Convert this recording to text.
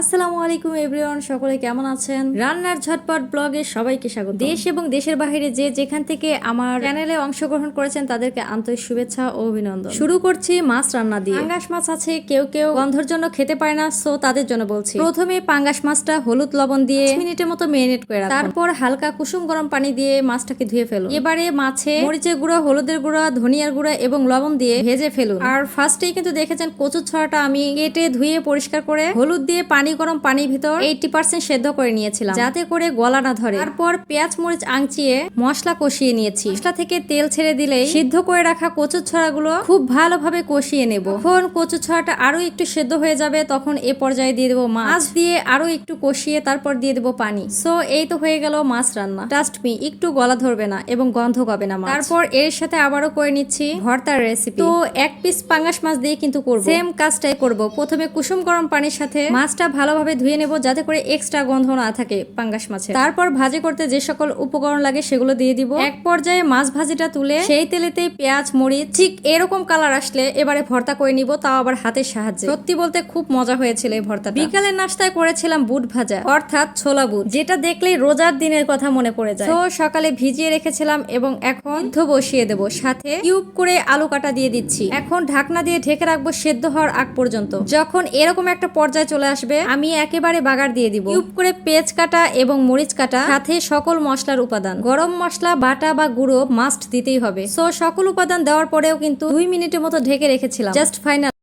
আসসালামু আলাইকুম এভরিওয়ান, সকলে কেমন আছেন? রান্নার ঝটপট ব্লগে সবাইকে স্বাগত। দেশ এবং দেশের বাইরে যে যেখান থেকে আমার চ্যানেলে অংশগ্রহণ করেছেন, তাদেরকে আন্তরিক শুভেচ্ছা ও অভিনন্দন। শুরু করছি মাছ রান্না দিয়ে। পাঙ্গাস মাছ আছে, কেউ কেউ গন্ধর জন্য খেতে পারে না, সো তাদের জন্য বলছি। প্রথমে পাঙ্গাস মাছটা হলুদ লবণ দিয়ে মিনিটের মতো মেরিনেট করে তারপর হালকা কুসুম গরম পানি দিয়ে মাছটাকে ধুয়ে ফেলুন। এবারে মাছে মরিচের গুঁড়া, হলুদের গুঁড়া, ধনিয়ার গুঁড়া এবং লবণ দিয়ে ভেজে ফেলুন। আর ফার্স্টেই কিন্তু দেখেছেন কচুর ছড়াটা আমি কেটে ধুয়ে পরিষ্কার করে হলুদ দিয়ে পানি গরম পানির ভিতর এইটি পার্সেন্ট সেদ্ধ করে নিয়েছিলাম। যাতে করে গলা না ধরে। তারপর পেঁয়াজ মরিচ আংচিয়ে মশলা কষিয়ে নিয়েছি। মশলা থেকে তেল ছেড়ে দিলেই সিদ্ধ করে রাখা কচুর ছড়াগুলো খুব ভালোভাবে কষিয়ে নেব। যখন কচুর ছড়াটা আরও একটু সেদ্ধ হয়ে যাবে তখন এ পর্যায়ে দিয়ে দেবো মাছ। দিয়ে আরও একটু কষিয়ে তারপর দিয়ে দেবো পানি। সো এই তো হয়ে গেল মাছ রান্না। ট্রাস্ট মি একটু গলা ধরবে না এবং গন্ধ পাবে না তারপর এর সাথে আবারও করে নিচ্ছি ভর্তার রেসিপি তো এক পিস পাঙ্গাস মাছ দিয়ে কিন্তু করব। সেম কাজটাই করব। প্রথমে কুসুম গরম পানির সাথে মাছটা ভালোভাবে ধুয়ে নেব যাতে করে এক্সট্রা গন্ধ না থাকে পাঙ্গাস মাছে তারপর ভাজি করতে যে সকল উপকরণ লাগে সেগুলো দিয়ে দিব। এক পর্যায়ে মাছ ভাজিটা তুলে সেই তেলেতেই পেঁয়াজ, মরিচ, ঠিক এরকম কালার আসলে এবারে ভর্তা করে নিব, তাও আবার হাতের সাহায্যে। সত্যি বলতে খুব মজা হয়েছিল এই ভর্তা বিকালের নাস্তায় করেছিলাম বুট ভাজা, অর্থাৎ ছোলা বুট, যেটা দেখলেই রোজার দিনের কথা মনে পড়ে যায়। তো সকালে ভিজিয়ে রেখেছিলাম এবং এখন সিদ্ধ বসিয়ে দেব, সাথে কিউব করে আলু কাটা দিয়ে দিচ্ছি। এখন ঢাকনা দিয়ে ঢেকে রাখব সেদ্ধ হওয়ার আগ পর্যন্ত। যখন এরকম একটা পর্যায়ে চলে আসবে আমি একেবারে বাগার দিয়ে দিব। কিউব করে পেঁয়াজ কাটা এবং মরিচ কাটা, সাথে সকল মশলার উপাদান। গরম মশলা, বাটা বা গুঁড়ো মাস্ট দিতেই হবে। সো সকল উপাদান দেওয়ার পরেও কিন্তু দুই মিনিটের মতো ঢেকে রেখেছিলাম। Just final